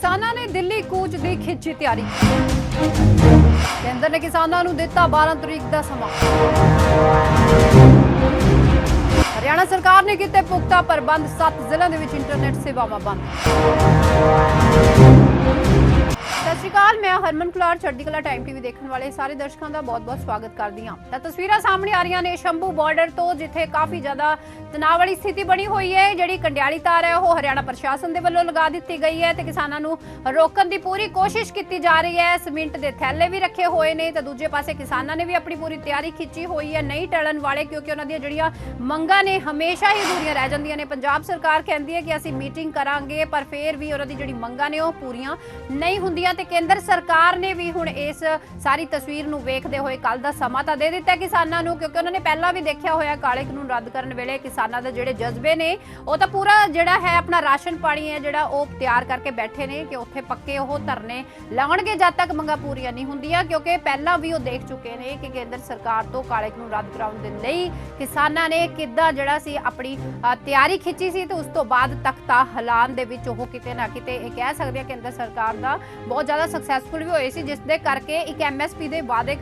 ਕਿਸਾਨਾਂ ਨੇ ਦਿੱਲੀ ਕੂਚ ਦੀ ਖਿੱਚੀ ਤਿਆਰੀ। ਕੇਂਦਰ ਨੇ ਕਿਸਾਨਾਂ ਨੂੰ ਦਿੱਤਾ 12 ਤਰੀਕ ਦਾ ਸਮਾਂ। ਹਰਿਆਣਾ ਸਰਕਾਰ ਨੇ ਕੀਤੇ ਪੁਖਤਾ ਪ੍ਰਬੰਧ 7 ਜ਼ਿਲ੍ਹਿਆਂ ਦੇ ਵਿੱਚ ਇੰਟਰਨੈਟ ਸੇਵਾਵਾਂ ਬੰਦ। ਸ਼੍ਰੀ ਅਕਾਲ, ਮੈਂ ਹਰਮਨ ਕੁਲਾਰ, ਚੜ੍ਹਦੀ ਕਲਾ ਟਾਈਮ ਟੀਵੀ ਦੇਖਣ ਵਾਲੇ ਸਾਰੇ ਦਰਸ਼ਕਾਂ ਦਾ ਬਹੁਤ-ਬਹੁਤ ਸਵਾਗਤ ਕਰਦੀ ਹਾਂ। ਤਾਂ ਤਸਵੀਰਾਂ ਸਾਹਮਣੇ ਆ ਰਹੀਆਂ ਨੇ ਸ਼ੰਭੂ ਬਾਰਡਰ ਤੋਂ, ਜਿੱਥੇ ਕਾਫੀ ਜ਼ਿਆਦਾ ਤਣਾਅ ਵਾਲੀ ਸਥਿਤੀ ਬਣੀ ਹੋਈ ਹੈ। ਜਿਹੜੀ ਕੰਡਿਆਲੀ ਤਾਰ ਹੈ, ਉਹ ਹਰਿਆਣਾ ਪ੍ਰਸ਼ਾਸਨ ਦੇ ਵੱਲੋਂ ਲਗਾ ਦਿੱਤੀ ਗਈ ਹੈ ਤੇ ਕਿਸਾਨਾਂ ਨੂੰ ਰੋਕਣ ਦੀ ਪੂਰੀ ਕੋਸ਼ਿਸ਼ ਕੀਤੀ ਜਾ ਰਹੀ ਹੈ। ਸਿਮਿੰਟ ਦੇ ਥੈਲੇ ਵੀ ਰੱਖੇ ਹੋਏ ਨੇ ਤੇ ਦੂਜੇ ਪਾਸੇ ਕਿਸਾਨਾਂ ਨੇ ਵੀ ਆਪਣੀ ਪੂਰੀ ਤਿਆਰੀ ਖਿੱਚੀ ਹੋਈ ਹੈ ਨਹੀਂ ਟਲਣ ਵਾਲੇ, ਕਿਉਂਕਿ ਉਹਨਾਂ ਦੀਆਂ ਜਿਹੜੀਆਂ ਮੰਗਾਂ ਨੇ ਹਮੇਸ਼ਾ ਹੀ ਅਧੂਰੀਆਂ ਰਹਿ ਜਾਂਦੀਆਂ ਨੇ। ਪੰਜਾਬ ਸਰਕਾਰ ਕਹਿੰਦੀ ਹੈ ਕਿ ਅਸੀਂ ਮੀਟਿੰਗ ਕਰਾਂਗੇ, ਪਰ ਫੇਰ ਵੀ ਉਹਨਾਂ ਦੀ ਜਿਹੜੀ ਮੰਗਾਂ ਨੇ, ਉਹ ਪੂਰੀਆਂ ਨਹੀਂ ਹੁੰਦੀਆਂ ਤੇ ਕੇਂਦਰ ਸਰਕਾਰ ਨੇ ਵੀ ਹੁਣ ਇਸ ਸਾਰੀ ਤਸਵੀਰ ਨੂੰ ਵੇਖਦੇ ਹੋਏ ਕੱਲ ਦਾ ਸਮਾਂ ਤਾਂ ਦੇ ਦਿੱਤਾ ਕਿਸਾਨਾਂ ਨੂੰ, ਕਿਉਂਕਿ ਉਹਨਾਂ ਨੇ ਪਹਿਲਾਂ ਵੀ ਦੇਖਿਆ ਹੋਇਆ ਕਾਲੇ ਕਾਨੂੰਨ ਰੱਦ ਕਰਨ ਵੇਲੇ ਕਿਸਾਨਾਂ ਦੇ ਜਿਹੜੇ ਜਜ਼ਬੇ ਨੇ, ਉਹ ਤਾਂ ਪੂਰਾ ਜਿਹੜਾ ਹੈ ਆਪਣਾ ਰਾਸ਼ਨ ਪਾਣੀ ਹੈ ਜਿਹੜਾ ਉਹ ਤਿਆਰ ਕਰਕੇ ਬੈਠੇ ਨੇ ਕਿ ਉੱਥੇ ਪੱਕੇ ਉਹ ਧਰਨੇ ਲਾਉਣਗੇ ਜਦ ਤੱਕ ਮੰਗਾਂ ਪੂਰੀਆਂ ਨਹੀਂ ਹੁੰਦੀਆਂ, ਕਿਉਂਕਿ ਪਹਿਲਾਂ ਵੀ ਉਹ ਦੇਖ ਚੁੱਕੇ ਨੇ ਕਿ ਕੇਂਦਰ ਸਰਕਾਰ ਤੋਂ ਕਾਲੇ ਕਾਨੂੰਨ ਰੱਦ ਕਰਾਉਣ ਦੇ ਲਈ ਕਿਸਾਨਾਂ ਨੇ ਕਿੱਦਾਂ ਜਿਹੜਾ ਸੀ ਆਪਣੀ ਤਿਆਰੀ ਖਿੱਚੀ ਸੀ ਤੇ ਉਸ ਤੋਂ ਬਾਅਦ ਤਖਤਾ ਹਲਾਨ ਦੇ ਵਿੱਚ ਉਹ ਕਿਤੇ ਨਾ ਕਿਤੇ ਇਹ ਕਹਿ ਸਕਦੇ ਆ ਕੇਂਦਰ ਸਰਕਾਰ ਦਾ ਬਹੁਤ ਜ਼ਿਆਦਾ ਸਕਸੈਸਫੁਲ ਵੀ ਹੋਏ ਸੀ ਜਿਸ ਦੇ ਕਰਕੇ ਇੱਕ ਐਮਐਸਪੀ ਦੇ ਵਾਅਦੇ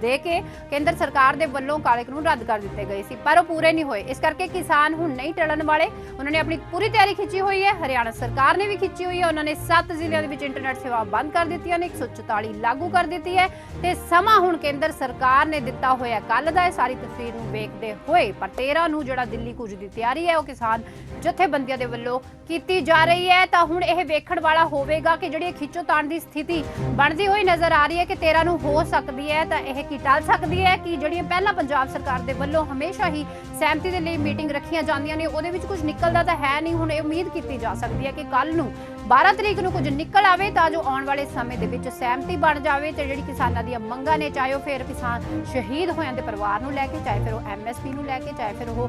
ਦੇ ਕੇ ਕੇਂਦਰ ਸਰਕਾਰ ਦੇ ਵੱਲੋਂ ਕਾਲੇ ਕਾਨੂੰਨ ਰੱਦ ਕਰ ਦਿੱਤੇ ਗਏ ਸੀ, ਪਰ ਉਹ ਪੂਰੇ ਨਹੀਂ ਹੋਏ। ਇਸ ਕਰਕੇ ਕਿਸਾਨ ਹੁਣ ਨਹੀਂ ਟਲਣ ਵਾਲੇ। ਉਹਨਾਂ ਨੇ ਆਪਣੀ ਪੂਰੀ ਤਿਆਰੀ ਖਿੱਚੀ ਹੋਈ ਹੈ। ਹਰਿਆਣਾ ਸਰਕਾਰ ਨੇ ਵੀ ਖਿੱਚੀ ਹੋਈ ਹੈ। ਉਹਨਾਂ ਨੇ 7 ਜ਼ਿਲ੍ਹਿਆਂ ਦੇ ਵਿੱਚ ਇੰਟਰਨੈਟ ਸੇਵਾ ਬੰਦ ਕਰ ਦਿੱਤੀਆਂ ਨੇ 144 ਲਾਗੂ ਕਰ ਦਿੱਤੀ ਹੈ ਤੇ ਸਮਾਂ ਹੁਣ ਕੇਂਦਰ ਸਰਕਾਰ ਨੇ ਦਿੱਤਾ ਹੋਇਆ ਕੱਲ ਦਾ ਇਹ ਸਾਰੀ ਤਸਵੀਰ ਨੂੰ ਵੇਖਦੇ ਹੋਏ, ਪਰ 13 ਨੂੰ ਜਿਹੜਾ ਦਿੱਲੀ ਕੁਝ ਦੀ ਤਿਆਰੀ ਹੈ, ਉਹ ਕਿਸਾਨ ਜਥੇਬੰਦੀਆਂ ਦੇ ਵੱਲੋਂ ਕੀਤੀ ਜਾ ਰਹੀ ਹੈ। ਤਾਂ ਹੁਣ ਇਹ ਵੇਖਣ ਵਾਲਾ ਹੋਵੇਗਾ ਕਿ ਜਿਹੜੀ ਖਿੱਚੋ ਤਾਣ ਦੀ ਸਥਿਤੀ ਬਣਦੀ ਹੋਈ ਨਜ਼ਰ ਆ ਰਹੀ ਹੈ ਕਿ 13 ਨੂੰ ਹੋ ਸਕਦੀ ਹੈ, ਤਾਂ ਇਹ ਕੀ ਟਲ ਸਕਦੀ ਹੈ ਕਿ ਜਿਹੜੀਆਂ ਪਹਿਲਾਂ ਪੰਜਾਬ ਸਰਕਾਰ ਦੇ ਵੱਲੋਂ ਹਮੇਸ਼ਾ ਹੀ ਸਹਿਮਤੀ ਦੇ ਲਈ ਮੀਟਿੰਗ ਰੱਖੀਆਂ ਜਾਂਦੀਆਂ ਨੇ, ਉਹਦੇ ਵਿੱਚ ਕੁਝ ਨਿਕਲਦਾ ਤਾਂ ਹੈ ਨਹੀਂ। ਹੁਣ ਇਹ ਉਮੀਦ ਕੀਤੀ ਜਾ ਸਕਦੀ ਹੈ ਕਿ ਕੱਲ ਨੂੰ 12 ਤਰੀਕ ਨੂੰ ਕੁਝ ਨਿਕਲ ਆਵੇ ਤਾਂ ਜੋ ਆਉਣ ਵਾਲੇ ਸਮੇਂ ਦੇ ਵਿੱਚ ਸਹਿਮਤੀ ਬਣ ਜਾਵੇ ਤੇ ਜਿਹੜੀ ਕਿਸਾਨਾਂ ਦੀਆਂ ਮੰਗਾਂ ਨੇ, ਚਾਹੇ ਉਹ ਫਿਰ ਕਿਸਾਨ ਸ਼ਹੀਦ ਹੋਇਆਂ ਦੇ ਪਰਿਵਾਰ ਨੂੰ ਲੈ ਕੇ, ਚਾਹੇ ਫਿਰ ਉਹ ਐਮਐਸਪੀ ਨੂੰ ਲੈ ਕੇ, ਚਾਹੇ ਫਿਰ ਉਹ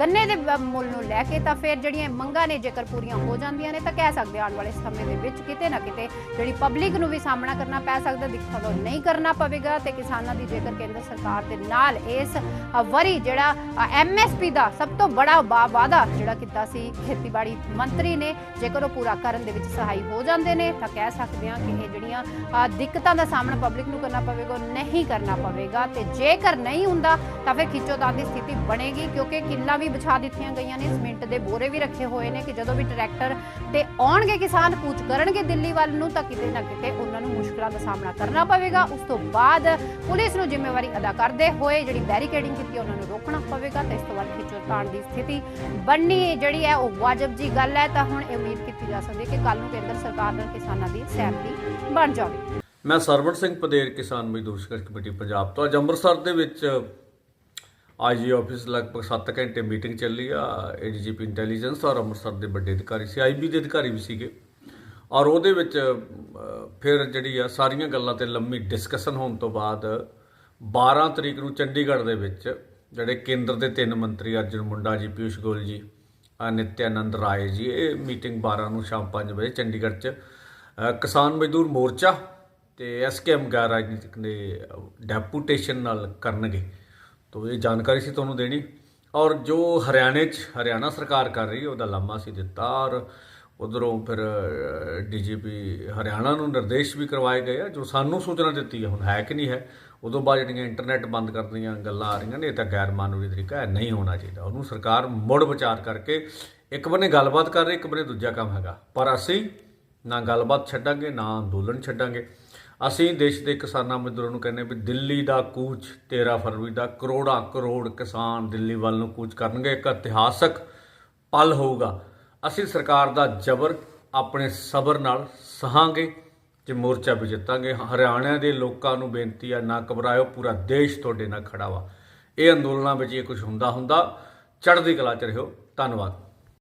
ਗੰਨੇ ਦੇ ਮੁੱਲ ਨੂੰ ਲੈ ਕੇ, ਤਾਂ ਫਿਰ ਜਿਹੜੀਆਂ ਮੰਗਾਂ ਨੇ ਜੇਕਰ ਪੂਰੀਆਂ ਹੋ ਜਾਂਦੀਆਂ ਨੇ, ਤਾਂ ਕਹਿ ਸਕਦੇ ਹਾਂ ਆਉਣ ਵਾਲੇ ਸਮੇਂ ਦੇ ਵਿੱਚ ਕਿਤੇ ਨਾ ਕਿਤੇ ਜਿਹੜੀ ਪਬਲਿਕ ਨੂੰ ਵੀ ਸਾਹਮਣਾ ਕਰਨਾ ਪੈ ਸਕਦਾ ਦਿਖਾ ਉਹ ਨਹੀਂ ਕਰਨਾ ਪਵੇਗਾ ਤੇ ਕਿਸਾਨਾਂ ਦੀ ਜੇਕਰ ਕੇਂਦਰ ਸਰਕਾਰ ਦੇ ਨਾਲ ਇਸ ਅ, ਵਰੀ ਜਿਹੜਾ ਐਮਐਸਪੀ ਦਾ ਸਭ ਤੋਂ ਬੜਾ ਵਾ- ਵਾਅਦਾ ਜਿਹੜਾ ਕੀਤਾ ਸੀ ਖੇਤੀਬਾੜੀ ਮੰਤਰੀ ਨੇ ਜੇਕਰ ਉਹ ਪੂਰਾ ਕਰਨ ਦੇ ਵਿੱਚ ਸਹਾਈ ਹੋ ਜਾਂਦੇ ਨੇ ਤਾਂ ਕਹਿ ਸਕਦੇ ਹਾਂ ਕਿ ਇਹ ਜਿਹੜੀਆਂ ਦਿੱਕਤਾਂ ਦਾ ਸਾਹਮਣਾ ਪਬਲਿਕ ਨੂੰ ਕਰਨਾ ਪਵੇਗਾ ਉਹ ਨਹੀਂ ਕਰਨਾ ਪਵੇਗਾ ਤੇ ਜੇਕਰ ਨਹੀਂ ਹੁੰਦਾ ਤਾਂ ਫਿਰ ਖਿੱਚੋਤਾਣ ਦੀ ਸਥਿਤੀ ਬਣੇਗੀ ਕਿਉਂਕਿ ਕਿੱਲਾਂ ਵੀ ਵਿਛਾ ਦਿੱਤੀਆਂ ਗਈਆਂ ਨੇ ਸਿਮੈਂਟ ਦੇ ਬੋਰੇ ਵੀ ਰੱਖੇ ਹੋਏ ਨੇ ਕਿ ਜਦੋਂ ਵੀ ਟਰੈਕਟਰ ਤੇ ਆਉਣਗੇ ਕਿਸਾਨ ਕੂਚ ਕਰਨਗੇ ਦਿੱਲੀ ਵੱਲ ਨੂੰ ਤਾਂ ਕਿਤੇ ਨਾ ਕਿਤੇ ਉਹਨਾਂ ਨੂੰ ਮੁਸ਼ਕਲਾਂ ਦਾ ਸਾਹਮਣਾ ਕਰਨਾ ਪਵੇਗਾ। ਉਸ ਤੋਂ ਬਾਅਦ ਪੁਲਿਸ ਨੂੰ ਜ਼ਿੰਮੇਵਾਰੀ ਅਦਾ ਕਰਦੇ ਹੋਏ ਜਿਹੜੀ ਬੈਰੀਕੇਡਿੰਗ ਕੀਤੀ, ਉਹਨਾਂ ਨੂੰ ਰੋਕਣਾ ਪਵੇਗਾ। ਤੇ ਇਸ ਤੋਂ ਬਾਅਦ ਖਿੱਚੋਤਾਣ ਦੀ ਸਥਿਤੀ ਬਣਨੀ ਜਿਹੜੀ ਹੈ, ਉਹ ਵਾਜਬ ਜੀ ਗੱਲ ਹੈ। ਤਾਂ ਹੁਣ ਇਹ ਉਮੀਦ ਕੀਤੀ ਜਾ ਸਕਦੀ ਹੈ ਕਿ ਕੱਲ ਨੂੰ ਕੇਂਦਰ ਸਰਕਾਰ ਨਾਲ ਕਿਸਾਨਾਂ ਦੀ ਸਹਿਮਤੀ ਬਣ ਜਾਵੇ। ਮੈਂ ਸਰਵਣ ਸਿੰਘ ਪਦੇਰ, ਕਿਸਾਨ ਮਜ਼ਦੂਰ ਸੰਘਰਸ਼ ਕਮੇਟੀ, ਪੰਜਾਬ ਤੋਂ। ਅੱਜ ਅੰਮ੍ਰਿਤਸਰ ਦੇ ਵਿੱਚ ਆਈਜੀ ਆਫਿਸ ਲਗਭਗ 7 ਘੰਟੇ ਮੀਟਿੰਗ ਚੱਲੀ ਆ। ਏਡੀਜੀਪੀ ਇੰਟੈਲੀਜੈਂਸ ਔਰ ਅੰਮ੍ਰਿਤਸਰ ਦੇ ਵੱਡੇ ਅਧਿਕਾਰੀ ਸੀ। ਆਈਬੀ ਦੇ ਅਧਿਕਾਰੀ ਵੀ ਸੀਗੇ। ਔਰ ਉਹਦੇ ਵਿੱਚ ਫਿਰ ਜਿਹੜੀ ਆ ਸਾਰੀਆਂ ਗੱਲਾਂ ਤੇ ਲੰਮੀ ਡਿਸਕਸ਼ਨ ਹੋਣ ਤੋਂ ਬਾਅਦ 12 ਤਰੀਕ ਨੂੰ ਚੰਡੀਗੜ੍ਹ ਦੇ ਵਿੱਚ ਜਿਹੜੇ ਕੇਂਦਰ ਦੇ ਤਿੰਨ ਮੰਤਰੀ ਅਰਜੁਨ ਮੁੰਡਾ ਜੀ, ਪਿਊਸ਼ ਗੋਇਲ ਜੀ, ਨਿਤਿਆਨੰਦ ਰਾਏ ਜੀ, ਇਹ ਮੀਟਿੰਗ 12 ਨੂੰ ਸ਼ਾਮ 5 ਵਜੇ ਚੰਡੀਗੜ੍ਹ 'ਚ ਕਿਸਾਨ ਮਜ਼ਦੂਰ ਮੋਰਚਾ ਤੇ ਐਸਕੇਐਮ ਗੈਰ ਰਾਜਨੀਤਿਕ ਦੇ ਡੈਪੂਟੇਸ਼ਨ ਨਾਲ ਕਰਨਗੇ। ਤੋ ਇਹ ਜਾਣਕਾਰੀ ਸੀ ਤੁਹਾਨੂੰ ਦੇਣੀ। ਔਰ ਜੋ ਹਰਿਆਣੇ 'ਚ, ਹਰਿਆਣਾ ਸਰਕਾਰ ਕਰ ਰਹੀ ਹੈ, ਉਹਦਾ ਲਾਮਾ ਸੀ ਦਿੱਤਾ। ਔਰ ਉਧਰੋਂ ਫਿਰ ਡੀਜੀਪੀ ਹਰਿਆਣਾ ਨੂੰ ਨਿਰਦੇਸ਼ ਵੀ ਕਰਵਾਏ ਗਏ ਆ, ਜੋ ਸਾਨੂੰ ਸੂਚਨਾ ਦਿੱਤੀ ਹੈ ਹੁਣ ਹੈ ਕਿ ਨਹੀਂ ਹੈ, ਉਦੋਂ ਬਾਅਦ ਜਿਹੜੀਆਂ ਇੰਟਰਨੈਟ ਬੰਦ ਕਰਨ ਦੀਆਂ ਗੱਲਾਂ ਆ ਰਹੀਆਂ ਨੇ, ਇਹ ਤਾਂ ਗੈਰ ਮਾਨਵੀ ਤਰੀਕਾ ਹੈ, ਨਹੀਂ ਹੋਣਾ ਚਾਹੀਦਾ। ਉਹਨੂੰ ਸਰਕਾਰ ਮੁੜ ਵਿਚਾਰ ਕਰਕੇ ਇੱਕ ਬੰਨੇ ਗੱਲਬਾਤ ਕਰ ਰਹੀ, ਇੱਕ ਬੰਨੇ ਦੂਜਾ ਕੰਮ ਹੈਗਾ। ਪਰ ਅਸੀਂ ਨਾ ਗੱਲਬਾਤ ਛੱਡਾਂਗੇ, ਨਾ ਅੰਦੋਲਨ ਛੱਡਾਂਗੇ। ਅਸੀਂ ਦੇਸ਼ ਦੇ ਕਿਸਾਨਾਂ ਮਜ਼ਦੂਰਾਂ ਨੂੰ ਕਹਿੰਦੇ ਵੀ ਦਿੱਲੀ ਦਾ ਕੂਚ 13 ਫਰਵਰੀ ਦਾ ਕਰੋੜਾਂ ਕਰੋੜ ਕਿਸਾਨ ਦਿੱਲੀ ਵੱਲ ਨੂੰ ਕੂਚ ਕਰਨਗੇ। ਇੱਕ ਇਤਿਹਾਸਕ ਪਲ ਹੋਊਗਾ। ਅਸੀਂ ਸਰਕਾਰ ਦਾ ਜ਼ਬਰ ਆਪਣੇ ਸਬਰ ਨਾਲ ਸਹਾਂਗੇ ਤੇ ਮੋਰਚਾ ਵੀ ਜਿੱਤਾਂਗੇ। ਹਰਿਆਣਾ ਦੇ ਲੋਕਾਂ ਨੂੰ ਬੇਨਤੀ ਆ, ਨਾ ਘਬਰਾਇਓ, ਪੂਰਾ ਦੇਸ਼ ਤੁਹਾਡੇ ਨਾਲ ਖੜਾ ਵਾ। ਇਹ ਅੰਦੋਲਨਾਂ ਵਿੱਚ ਇਹ ਕੁਝ ਹੁੰਦਾ ਹੁੰਦਾ, ਚੜ੍ਹਦੀ ਕਲਾ ਚ ਰਹੋ। ਧੰਨਵਾਦ।